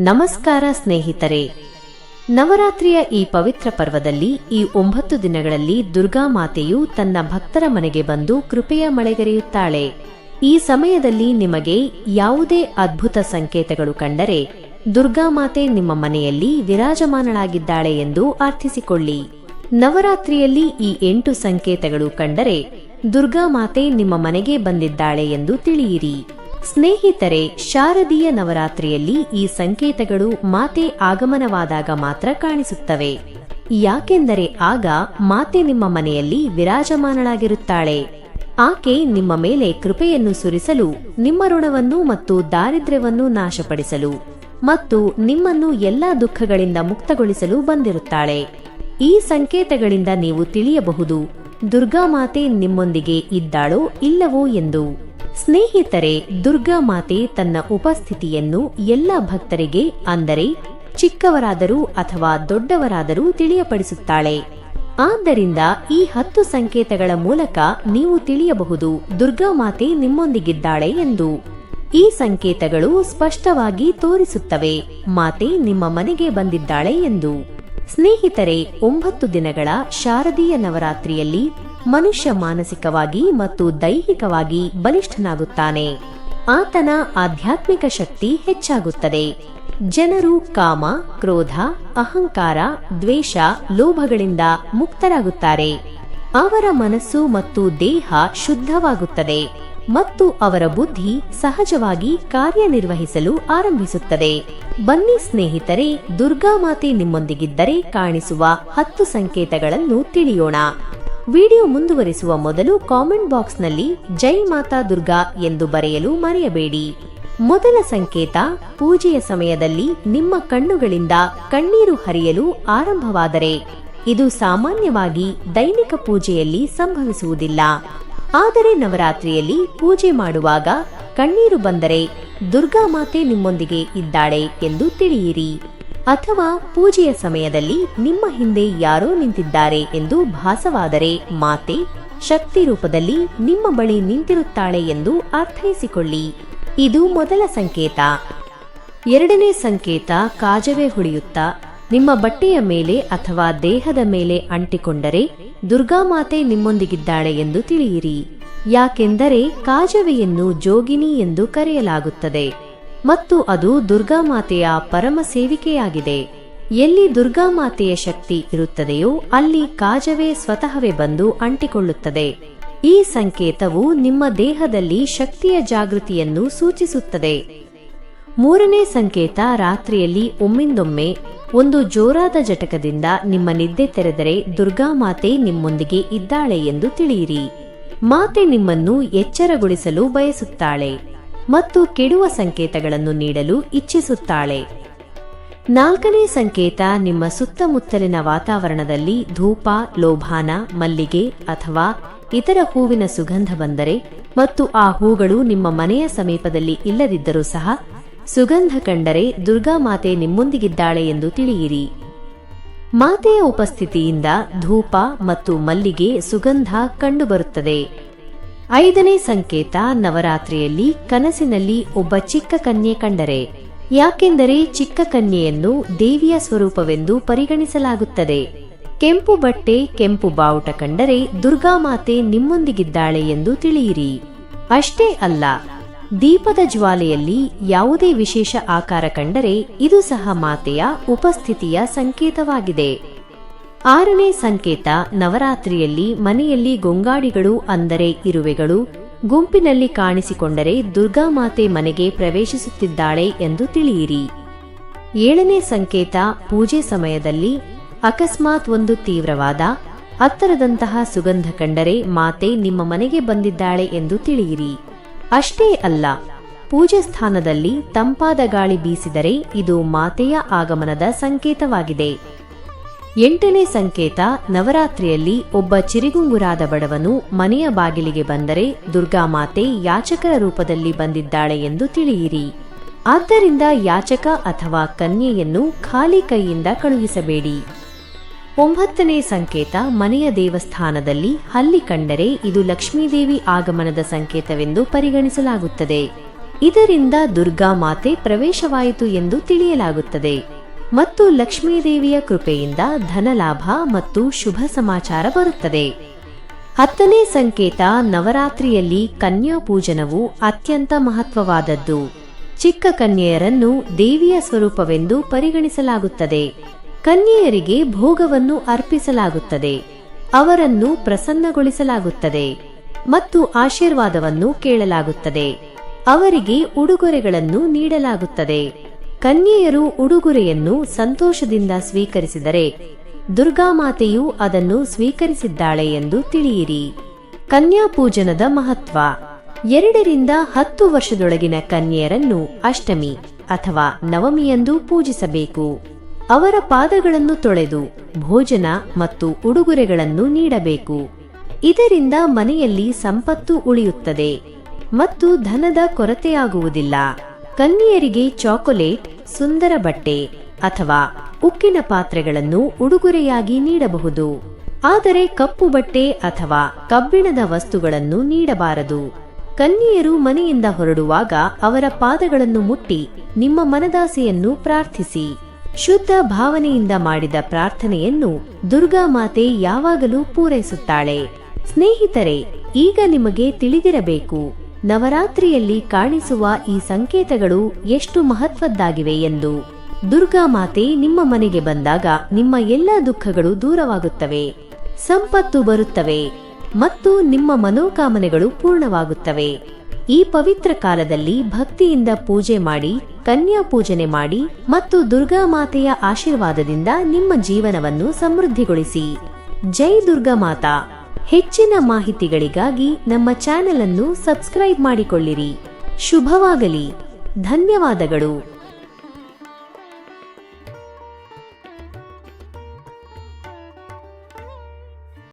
ನಮಸ್ಕಾರ ಸ್ನೇಹಿತರೆ. ನವರಾತ್ರಿಯ ಈ ಪವಿತ್ರ ಪರ್ವದಲ್ಲಿ ಈ ಒಂಬತ್ತು ದಿನಗಳಲ್ಲಿ ದುರ್ಗಾ ಮಾತೆಯು ತನ್ನ ಭಕ್ತರ ಮನೆಗೆ ಬಂದು ಕೃಪೆಯ ಮಳೆಗರೆಯುತ್ತಾಳೆ ಈ ಸಮಯದಲ್ಲಿ ನಿಮಗೆ ಯಾವುದೇ ಅದ್ಭುತ ಸಂಕೇತಗಳು ಕಂಡರೆ ದುರ್ಗಾ ಮಾತೆ ನಿಮ್ಮ ಮನೆಯಲ್ಲಿ ವಿರಾಜಮಾನಳಾಗಿದ್ದಾಳೆ ಎಂದು ಅರ್ಥಿಸಿಕೊಳ್ಳಿ. ನವರಾತ್ರಿಯಲ್ಲಿ ಈ ಎಂಟು ಸಂಕೇತಗಳು ಕಂಡರೆ ದುರ್ಗಾ ಮಾತೆ ನಿಮ್ಮ ಮನೆಗೆ ಬಂದಿದ್ದಾಳೆ ಎಂದು ತಿಳಿಯಿರಿ. ಸ್ನೇಹಿತರೆ, ಶಾರದೀಯ ನವರಾತ್ರಿಯಲ್ಲಿ ಈ ಸಂಕೇತಗಳು ಮಾತೆ ಆಗಮನವಾದಾಗ ಮಾತ್ರ ಕಾಣಿಸುತ್ತವೆ. ಯಾಕೆಂದರೆ ಆಗ ಮಾತೆ ನಿಮ್ಮ ಮನೆಯಲ್ಲಿ ವಿರಾಜಮಾನಳಾಗಿರುತ್ತಾಳೆ. ಆಕೆ ನಿಮ್ಮ ಮೇಲೆ ಕೃಪೆಯನ್ನು ಸುರಿಸಲು, ನಿಮ್ಮ ಋಣವನ್ನು ಮತ್ತು ದಾರಿದ್ರ್ಯವನ್ನು ನಾಶಪಡಿಸಲು ಮತ್ತು ನಿಮ್ಮನ್ನು ಎಲ್ಲಾ ದುಃಖಗಳಿಂದ ಮುಕ್ತಗೊಳಿಸಲು ಬಂದಿರುತ್ತಾಳೆ. ಈ ಸಂಕೇತಗಳಿಂದ ನೀವು ತಿಳಿಯಬಹುದು, ದುರ್ಗಾ ಮಾತೆ ನಿಮ್ಮೊಂದಿಗೆ ಇದ್ದಾಳೋ ಇಲ್ಲವೋ ಎಂದು. ಸ್ನೇಹಿತರೆ, ದುರ್ಗಾ ಮಾತೆ ತನ್ನ ಉಪಸ್ಥಿತಿಯನ್ನು ಎಲ್ಲ ಭಕ್ತರಿಗೆ, ಅಂದರೆ ಚಿಕ್ಕವರಾದರೂ ಅಥವಾ ದೊಡ್ಡವರಾದರೂ ತಿಳಿಯಪಡಿಸುತ್ತಾಳೆ. ಆದ್ದರಿಂದ ಈ ಹತ್ತು ಸಂಕೇತಗಳ ಮೂಲಕ ನೀವು ತಿಳಿಯಬಹುದು, ದುರ್ಗಾ ಮಾತೆ ನಿಮ್ಮೊಂದಿಗಿದ್ದಾಳೆ ಎಂದು. ಈ ಸಂಕೇತಗಳು ಸ್ಪಷ್ಟವಾಗಿ ತೋರಿಸುತ್ತವೆ, ಮಾತೆ ನಿಮ್ಮ ಮನೆಗೆ ಬಂದಿದ್ದಾಳೆ ಎಂದು. ಸ್ನೇಹಿತರೆ, ಒಂಬತ್ತು ದಿನಗಳ ಶಾರದೀಯ ನವರಾತ್ರಿಯಲ್ಲಿ ಮನುಷ್ಯ ಮಾನಸಿಕವಾಗಿ ಮತ್ತು ದೈಹಿಕವಾಗಿ ಬಲಿಷ್ಠನಾಗುತ್ತಾನೆ. ಆತನ ಆಧ್ಯಾತ್ಮಿಕ ಶಕ್ತಿ ಹೆಚ್ಚಾಗುತ್ತದೆ. ಜನರು ಕಾಮ, ಕ್ರೋಧ, ಅಹಂಕಾರ, ದ್ವೇಷ, ಲೋಭಗಳಿಂದ ಮುಕ್ತರಾಗುತ್ತಾರೆ. ಅವರ ಮನಸ್ಸು ಮತ್ತು ದೇಹ ಶುದ್ಧವಾಗುತ್ತದೆ ಮತ್ತು ಅವರ ಬುದ್ಧಿ ಸಹಜವಾಗಿ ಕಾರ್ಯನಿರ್ವಹಿಸಲು ಆರಂಭಿಸುತ್ತದೆ. ಬನ್ನಿ ಸ್ನೇಹಿತರೆ ದುರ್ಗಾಮಾತೆ ನಿಮ್ಮೊಂದಿಗಿದ್ದರೆ ಕಾಣಿಸುವ ಹತ್ತು ಸಂಕೇತಗಳನ್ನು ತಿಳಿಯೋಣ. ವಿಡಿಯೋ ಮುಂದುವರಿಸುವ ಮೊದಲು ಕಾಮೆಂಟ್ ಬಾಕ್ಸ್ನಲ್ಲಿ ಜೈ ಮಾತಾ ದುರ್ಗಾ ಎಂದು ಬರೆಯಲು ಮರೆಯಬೇಡಿ. ಮೊದಲ ಸಂಕೇತ, ಪೂಜೆಯ ಸಮಯದಲ್ಲಿ ನಿಮ್ಮ ಕಣ್ಣುಗಳಿಂದ ಕಣ್ಣೀರು ಹರಿಯಲು ಆರಂಭವಾದರೆ, ಇದು ಸಾಮಾನ್ಯವಾಗಿ ದೈನಿಕ ಪೂಜೆಯಲ್ಲಿ ಸಂಭವಿಸುವುದಿಲ್ಲ. ಆದರೆ ನವರಾತ್ರಿಯಲ್ಲಿ ಪೂಜೆ ಮಾಡುವಾಗ ಕಣ್ಣೀರು ಬಂದರೆ ದುರ್ಗಾ ಮಾತೆ ನಿಮ್ಮೊಂದಿಗೆ ಇದ್ದಾಳೆ ಎಂದು ತಿಳಿಯಿರಿ. ಅಥವಾ ಪೂಜೆಯ ಸಮಯದಲ್ಲಿ ನಿಮ್ಮ ಹಿಂದೆ ಯಾರೋ ನಿಂತಿದ್ದಾರೆ ಎಂದು ಭಾಸವಾದರೆ ಮಾತೆ, ಶಕ್ತಿ ರೂಪದಲ್ಲಿ ನಿಮ್ಮ ಬಳಿ ನಿಂತಿರುತ್ತಾಳೆ ಎಂದು ಅರ್ಥೈಸಿಕೊಳ್ಳಿ. ಇದು ಮೊದಲ ಸಂಕೇತ. ಎರಡನೇ ಸಂಕೇತ ಕಾಜವೇ ಹುಳಿಯುತ್ತಾ, ನಿಮ್ಮ ಬಟ್ಟೆಯ ಮೇಲೆ ಅಥವಾ ದೇಹದ ಮೇಲೆ ಅಂಟಿಕೊಂಡರೆ ದುರ್ಗಾಮಾತೆ ನಿಮ್ಮೊಂದಿಗಿದ್ದಾಳೆ ಎಂದು ತಿಳಿಯಿರಿ. ಯಾಕೆಂದರೆ ಕಾಜವೆಯನ್ನು ಜೋಗಿನಿ ಎಂದು ಕರೆಯಲಾಗುತ್ತದೆ. ಮತ್ತು ಅದು ದುರ್ಗಾಮಾತೆಯ ಪರಮ ಸೇವಿಕೆಯಾಗಿದೆ. ಎಲ್ಲಿ ದುರ್ಗಾಮಾತೆಯ ಶಕ್ತಿ ಇರುತ್ತದೆಯೋ ಅಲ್ಲಿ ಕಾಜವೇ ಸ್ವತಃವೇ ಬಂದು ಅಂಟಿಕೊಳ್ಳುತ್ತದೆ. ಈ ಸಂಕೇತವು ನಿಮ್ಮ ದೇಹದಲ್ಲಿ ಶಕ್ತಿಯ ಜಾಗೃತಿಯನ್ನು ಸೂಚಿಸುತ್ತದೆ. ಮೂರನೇ ಸಂಕೇತ ರಾತ್ರಿಯಲ್ಲಿ ಒಮ್ಮಿಂದೊಮ್ಮೆ ಒಂದು ಜೋರಾದ ಜಟಕದಿಂದ ನಿಮ್ಮ ನಿದ್ದೆ ತೆರೆದರೆ ದುರ್ಗಾ ಮಾತೆ ನಿಮ್ಮೊಂದಿಗೆ ಇದ್ದಾಳೆ ಎಂದು ತಿಳಿಯಿರಿ. ಮಾತೆ ನಿಮ್ಮನ್ನು ಎಚ್ಚರಗೊಳಿಸಲು ಬಯಸುತ್ತಾಳೆ. ಮತ್ತು ಕೆಡುವ ಸಂಕೇತಗಳನ್ನು ನೀಡಲು ಇಚ್ಛಿಸುತ್ತಾಳೆ. ನಾಲ್ಕನೇ ಸಂಕೇತ ನಿಮ್ಮ ಸುತ್ತಮುತ್ತಲಿನ ವಾತಾವರಣದಲ್ಲಿ ಧೂಪ, ಲೋಭಾನ, ಮಲ್ಲಿಗೆ ಅಥವಾ ಇತರ ಹೂವಿನ ಸುಗಂಧ ಬಂದರೆ ಮತ್ತು ಆ ಹೂಗಳು ನಿಮ್ಮ ಮನೆಯ ಸಮೀಪದಲ್ಲಿ ಇಲ್ಲದಿದ್ದರೂ ಸಹ ಸುಗಂಧ ಕಂಡರೆ ದುರ್ಗಾಮಾತೆ ನಿಮ್ಮೊಂದಿಗಿದ್ದಾಳೆ ಎಂದು ತಿಳಿಯಿರಿ. ಮಾತೆಯ ಉಪಸ್ಥಿತಿಯಿಂದ ಧೂಪ ಮತ್ತು ಮಲ್ಲಿಗೆ ಸುಗಂಧ ಕಂಡುಬರುತ್ತದೆ. ಐದನೇ ಸಂಕೇತ ನವರಾತ್ರಿಯಲ್ಲಿ ಕನಸಿನಲ್ಲಿ ಒಬ್ಬ ಚಿಕ್ಕ ಕನ್ಯೆ ಕಂಡರೆ. ಯಾಕೆಂದರೆ ಚಿಕ್ಕ ಕನ್ಯೆಯನ್ನು ದೇವಿಯ ಸ್ವರೂಪವೆಂದು ಪರಿಗಣಿಸಲಾಗುತ್ತದೆ. ಕೆಂಪು ಬಟ್ಟೆ, ಕೆಂಪು ಬಾವುಟ ಕಂಡರೆ ದುರ್ಗಾಮಾತೆ ನಿಮ್ಮೊಂದಿಗಿದ್ದಾಳೆ ಎಂದು ತಿಳಿಯಿರಿ. ಅಷ್ಟೇ ಅಲ್ಲ, ದೀಪದ ಜ್ವಾಲೆಯಲ್ಲಿ ಯಾವುದೇ ವಿಶೇಷ ಆಕಾರ ಕಂಡರೆ ಇದು ಸಹ ಮಾತೆಯ ಉಪಸ್ಥಿತಿಯ ಸಂಕೇತವಾಗಿದೆ. ಆರನೇ ಸಂಕೇತ, ನವರಾತ್ರಿಯಲ್ಲಿ ಮನೆಯಲ್ಲಿ ಗೊಂಗಾಡಿಗಳು ಅಂದರೆ ಇರುವೆಗಳು ಗುಂಪಿನಲ್ಲಿ ಕಾಣಿಸಿಕೊಂಡರೆ ದುರ್ಗಾಮಾತೆ ಮನೆಗೆ ಪ್ರವೇಶಿಸುತ್ತಿದ್ದಾಳೆ ಎಂದು ತಿಳಿಯಿರಿ. ಏಳನೇ ಸಂಕೇತ, ಪೂಜೆ ಸಮಯದಲ್ಲಿ ಅಕಸ್ಮಾತ್ ಒಂದು ತೀವ್ರವಾದ, ಹತ್ತರದಂತಹ ಸುಗಂಧ ಕಂಡರೆ ಮಾತೆ ನಿಮ್ಮ ಮನೆಗೆ ಬಂದಿದ್ದಾಳೆ ಎಂದು ತಿಳಿಯಿರಿ. ಅಷ್ಟೇ ಅಲ್ಲ, ಪೂಜೆ ಸ್ಥಾನದಲ್ಲಿ ತಂಪಾದ ಗಾಳಿ ಬೀಸಿದರೆ ಇದು ಮಾತೆಯ ಆಗಮನದ ಸಂಕೇತವಾಗಿದೆ. ಎಂಟನೇ ಸಂಕೇತ ನವರಾತ್ರಿಯಲ್ಲಿ ಒಬ್ಬ ಚಿರಿಗುಂಗುರಾದ ಬಡವನು ಮನೆಯ ಬಾಗಿಲಿಗೆ ಬಂದರೆ ದುರ್ಗಾಮಾತೆ ಯಾಚಕರ ರೂಪದಲ್ಲಿ ಬಂದಿದ್ದಾಳೆ ಎಂದು ತಿಳಿಯಿರಿ. ಆದ್ದರಿಂದ ಯಾಚಕ ಅಥವಾ ಕನ್ಯೆಯನ್ನು ಖಾಲಿ ಕೈಯಿಂದ ಕಳುಹಿಸಬೇಡಿ. ಒಂಬತ್ತನೇ ಸಂಕೇತ ಮನೆಯ ದೇವಸ್ಥಾನದಲ್ಲಿ ಹಲ್ಲಿ ಕಂಡರೆ ಇದು ಲಕ್ಷ್ಮೀದೇವಿ ಆಗಮನದ ಸಂಕೇತವೆಂದು ಪರಿಗಣಿಸಲಾಗುತ್ತದೆ. ಇದರಿಂದ ದುರ್ಗಾ ಮಾತೆ ಪ್ರವೇಶವಾಯಿತು ಎಂದು ತಿಳಿಯಲಾಗುತ್ತದೆ. ಮತ್ತು ಲಕ್ಷ್ಮೀದೇವಿಯ ಕೃಪೆಯಿಂದ ಧನಲಾಭ ಮತ್ತು ಶುಭ ಸಮಾಚಾರ ಬರುತ್ತದೆ. ಹತ್ತನೇ ಸಂಕೇತ ನವರಾತ್ರಿಯಲ್ಲಿ ಕನ್ಯಾ ಪೂಜನವು ಅತ್ಯಂತ ಮಹತ್ವವಾದದ್ದು. ಚಿಕ್ಕ ಕನ್ಯೆಯರನ್ನು ದೇವಿಯ ಸ್ವರೂಪವೆಂದು ಪರಿಗಣಿಸಲಾಗುತ್ತದೆ. ಕನ್ಯೆಯರಿಗೆ ಭೋಗವನ್ನು ಅರ್ಪಿಸಲಾಗುತ್ತದೆ. ಅವರನ್ನು ಪ್ರಸನ್ನಗೊಳಿಸಲಾಗುತ್ತದೆ ಮತ್ತು ಆಶೀರ್ವಾದವನ್ನು ಕೇಳಲಾಗುತ್ತದೆ. ಅವರಿಗೆ ಉಡುಗೊರೆಗಳನ್ನು ನೀಡಲಾಗುತ್ತದೆ. ಕನ್ಯೆಯರು ಉಡುಗೊರೆಯನ್ನು ಸಂತೋಷದಿಂದ ಸ್ವೀಕರಿಸಿದರೆ ದುರ್ಗಾಮಾತೆಯು ಅದನ್ನು ಸ್ವೀಕರಿಸಿದ್ದಾಳೆ ಎಂದು ತಿಳಿಯಿರಿ. ಕನ್ಯಾ ಪೂಜನದ ಮಹತ್ವ. ಎರಡರಿಂದ ಹತ್ತು ವರ್ಷದೊಳಗಿನ ಕನ್ಯೆಯರನ್ನು ಅಷ್ಟಮಿ ಅಥವಾ ನವಮಿಯಂದು ಪೂಜಿಸಬೇಕು. ಅವರ ಪಾದಗಳನ್ನು ತೊಳೆದು ಭೋಜನ ಮತ್ತು ಉಡುಗೊರೆಗಳನ್ನು ನೀಡಬೇಕು. ಇದರಿಂದ ಮನೆಯಲ್ಲಿ ಸಂಪತ್ತು ಉಳಿಯುತ್ತದೆ ಮತ್ತು ಧನದ ಕೊರತೆಯಾಗುವುದಿಲ್ಲ. ಕನ್ಯೆಯರಿಗೆ ಚಾಕೊಲೇಟ್, ಸುಂದರ ಬಟ್ಟೆ ಅಥವಾ ಉಕ್ಕಿನ ಪಾತ್ರೆಗಳನ್ನು ಉಡುಗೊರೆಯಾಗಿ ನೀಡಬಹುದು. ಆದರೆ ಕಪ್ಪು ಬಟ್ಟೆ ಅಥವಾ ಕಬ್ಬಿಣದ ವಸ್ತುಗಳನ್ನು ನೀಡಬಾರದು. ಕನ್ನಿಯರು ಮನೆಯಿಂದ ಹೊರಡುವಾಗ ಅವರ ಪಾದಗಳನ್ನು ಮುಟ್ಟಿ ನಿಮ್ಮ ಮನದಾಸೆಯನ್ನು ಪ್ರಾರ್ಥಿಸಿ. ಶುದ್ಧ ಭಾವನೆಯಿಂದ ಮಾಡಿದ ಪ್ರಾರ್ಥನೆಯನ್ನು ದುರ್ಗಾ ಮಾತೆ ಯಾವಾಗಲೂ ಪೂರೈಸುತ್ತಾಳೆ. ಸ್ನೇಹಿತರೆ, ಈಗ ನಿಮಗೆ ತಿಳಿದಿರಬೇಕು. ನವರಾತ್ರಿಯಲ್ಲಿ ಕಾಣಿಸುವ ಈ ಸಂಕೇತಗಳು ಎಷ್ಟು ಮಹತ್ವದ್ದಾಗಿವೆ ಎಂದು. ದುರ್ಗಾ ಮಾತೆ ನಿಮ್ಮ ಮನೆಗೆ ಬಂದಾಗ ನಿಮ್ಮ ಎಲ್ಲ ದುಃಖಗಳು ದೂರವಾಗುತ್ತವೆ. ಸಂಪತ್ತು ಬರುತ್ತವೆ. ಮತ್ತು ನಿಮ್ಮ ಮನೋಕಾಮನೆಗಳು ಪೂರ್ಣವಾಗುತ್ತವೆ. ಈ ಪವಿತ್ರ ಕಾಲದಲ್ಲಿ ಭಕ್ತಿಯಿಂದ ಪೂಜೆ ಮಾಡಿ, ಕನ್ಯಾ ಪೂಜನೆ ಮಾಡಿ ಮತ್ತು ದುರ್ಗಾ ಮಾತೆಯ ಆಶೀರ್ವಾದದಿಂದ ನಿಮ್ಮ ಜೀವನವನ್ನು ಸಮೃದ್ಧಿಗೊಳಿಸಿ. ಜೈ ದುರ್ಗಾ ಮಾತಾ. ಹೆಚ್ಚಿನ ಮಾಹಿತಿಗಳಿಗಾಗಿ ನಮ್ಮ ಚಾನೆಲ್ ಅನ್ನು ಸಬ್ಸ್ಕ್ರೈಬ್ ಮಾಡಿಕೊಳ್ಳಿರಿ. ಶುಭವಾಗಲಿ. ಧನ್ಯವಾದಗಳು.